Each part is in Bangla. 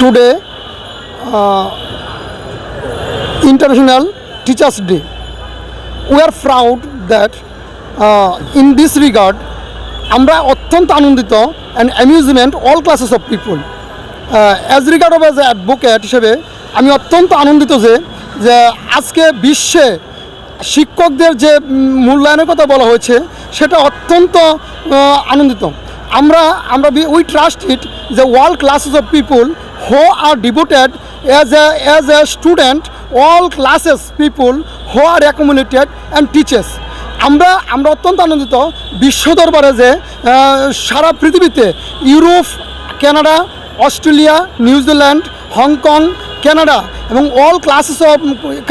today international teachers day are proud that uh, in this regard আমরা অত্যন্ত আনন্দিত and amusement all classes of people as regard of a advocate হিসেবে আমি অত্যন্ত আনন্দিত যে যে আজকে বিশ্বে শিক্ষকদের যে মূল্যায়নের কথা বলা হয়েছে সেটা অত্যন্ত আনন্দিত। আমরা আমরা উই ট্রাস্ট ইট যে world classes of people who are devoted as a as a student all classes people who are accumulated and teachers আমরা আমরা অত্যন্ত আনন্দিত বিশ্ব দরবারে যে সারা পৃথিবীতে Europe, Canada, Australia New Zealand Hong Kong, Canada এবং অল ক্লাসেস অফ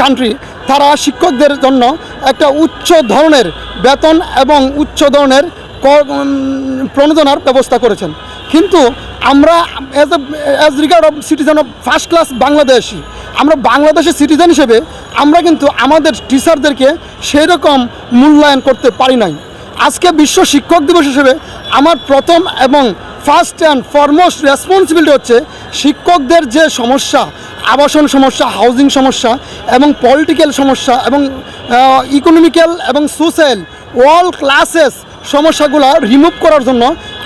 কান্ট্রি তারা শিক্ষকদের জন্য একটা উচ্চ ধরনের বেতন এবং উচ্চ ধরনের প্রণোদনার ব্যবস্থা করেছেন। কিন্তু আমরা as a as regard of citizen of first class Bangladeshi আমরা বাংলাদেশের সিটিজেন হিসেবে আমরা কিন্তু আমাদের টিচারদেরকে সেই রকম মূল্যায়ন করতে পারি নাই। আজকে বিশ্ব শিক্ষক দিবস হিসেবে আমার প্রথম এবং ফার্স্ট অ্যান্ড ফরমোস্ট রেসপন্সিবিলিটি হচ্ছে শিক্ষকদের যে সমস্যা, আবাসন সমস্যা হাউজিং সমস্যা এবং পলিটিক্যাল সমস্যা এবং ইকোনমিক্যাল এবং সোশ্যাল অল ক্লাসেস সমস্যাগুলো রিমুভ করার জন্য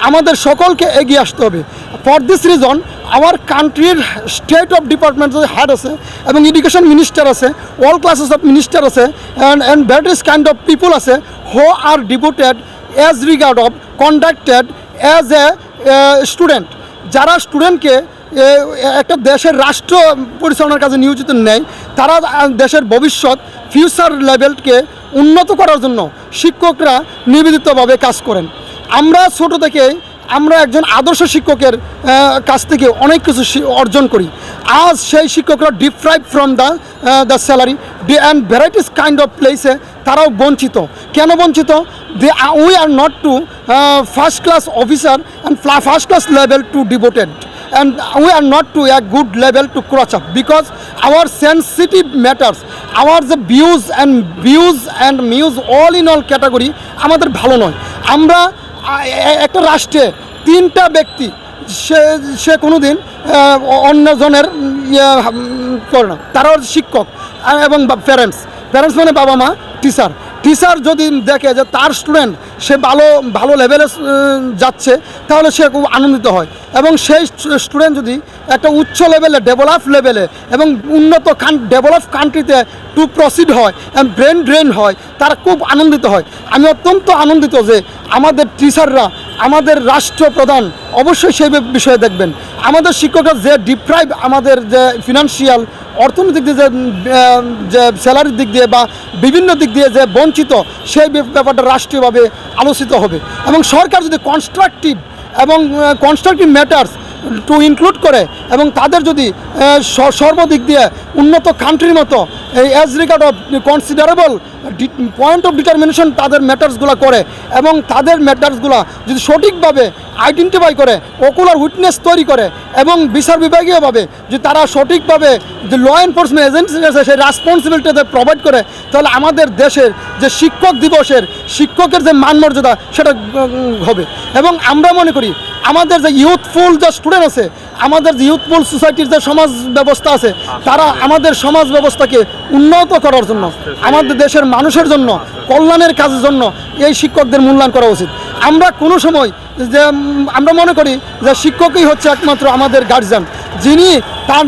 আমাদের সকলকে এগিয়ে আসতে হবে। ফর দিস রিজন আমার কান্ট্রির স্টেট অফ ডিপার্টমেন্ট হেড আছে এবং এডুকেশন মিনিস্টার আছে অল ক্লাসেস অফ মিনিস্টার আছে and and various kind of people আছে who are devoted as regard of conducted as a student যারা স্টুডেন্টকে একটা দেশের রাষ্ট্র পরিচালনার কাজে নিয়োজিত নেয় তারা দেশের ভবিষ্যৎ ফিউচার লেভেলকে উন্নত করার জন্য শিক্ষকরা নিবেদিতভাবে কাজ করেন। আমরা ছোট থেকে আমরা একজন আদর্শ শিক্ষকের কাছ থেকে অনেক কিছু অর্জন করি। আজ সেই শিক্ষকরা deprive from the the salary. The and varieties kind of প্লেসে তারাও বঞ্চিত। কেন বঞ্চিত? They we are not to first class officer and first class level to devoted and we are not to a good level to cross up because our sensitive matters our the views and views and views all in all category আমাদের ভালো নয়। আমরা এ- একটা রাষ্ট্রে তিনটা ব্যক্তি, সে সে কোনোদিন দিন অন্যজনের ইয়ে করে না। তারাও শিক্ষক এবং প্যারেন্টস প্যারেন্টস মানে বাবা মা টিচার টিচার যদি দেখে যে তার স্টুডেন্ট সে ভালো ভালো লেভেলে যাচ্ছে, তাহলে সে খুব আনন্দিত হয়। এবং সেই স্টুডেন্ট যদি একটা উচ্চ লেভেলে ডেভেলপ লেভেলে এবং উন্নত ডেভেলপ কান্ট্রিতে টু প্রসিড হয় এবং ব্রেন ড্রেন হয়, তারা খুব আনন্দিত হয়। আমি অত্যন্ত আনন্দিত যে আমাদের টিচাররা আমাদের রাষ্ট্রপ্রধান অবশ্যই সেই বিষয়ে দেখবেন। আমাদের শিক্ষকের যে ডিপ্রাইভ আমাদের যে ফিনান্সিয়াল অর্থনৈতিক দিক দিয়ে যে, যে স্যালারির দিক দিয়ে বা বিভিন্ন দিক দিয়ে যে বঞ্চিত সেই ব্যাপারটা রাষ্ট্রীয়ভাবে আলোচিত হবে। এবং সরকার যদি কনস্ট্রাকটিভ এবং কনস্ট্রাকটিভ ম্যাটার্স টু ইনক্লুড করে এবং তাদের যদি সর্বদিক দিয়ে উন্নত কান্ট্রির মতো এই as regard of considerable point of determination তাদের ম্যাটার্সগুলো করে এবং তাদের ম্যাটার্সগুলো যদি সঠিকভাবে আইডেন্টিফাই করে ওকুলার উইটনেস তৈরি করে এবং বিচার বিভাগীয়ভাবে যে তারা সঠিকভাবে যে ল এনফোর্সমেন্ট এজেন্সি আছে, সেই রেসপন্সিবিলিটিতে প্রোভাইড করে, তাহলে আমাদের দেশের যে শিক্ষক দিবসের শিক্ষকের যে মান মর্যাদা সেটা হবে। এবং আমরা মনে করি আমাদের যে ইউথফুল যে স্টুডেন্ট আছে আমাদের যে ইউথফুল সোসাইটির যে সমাজ ব্যবস্থা আছে তারা আমাদের সমাজ ব্যবস্থাকে উন্নত করার জন্য আমাদের দেশের মানুষের জন্য কল্যাণের কাজের জন্য এই শিক্ষকদের মূল্যায়ন করা উচিত। আমরা কোনো সময় যে আমরা মনে করি যে শিক্ষকই হচ্ছে একমাত্র আমাদের গার্জিয়ান যিনি তার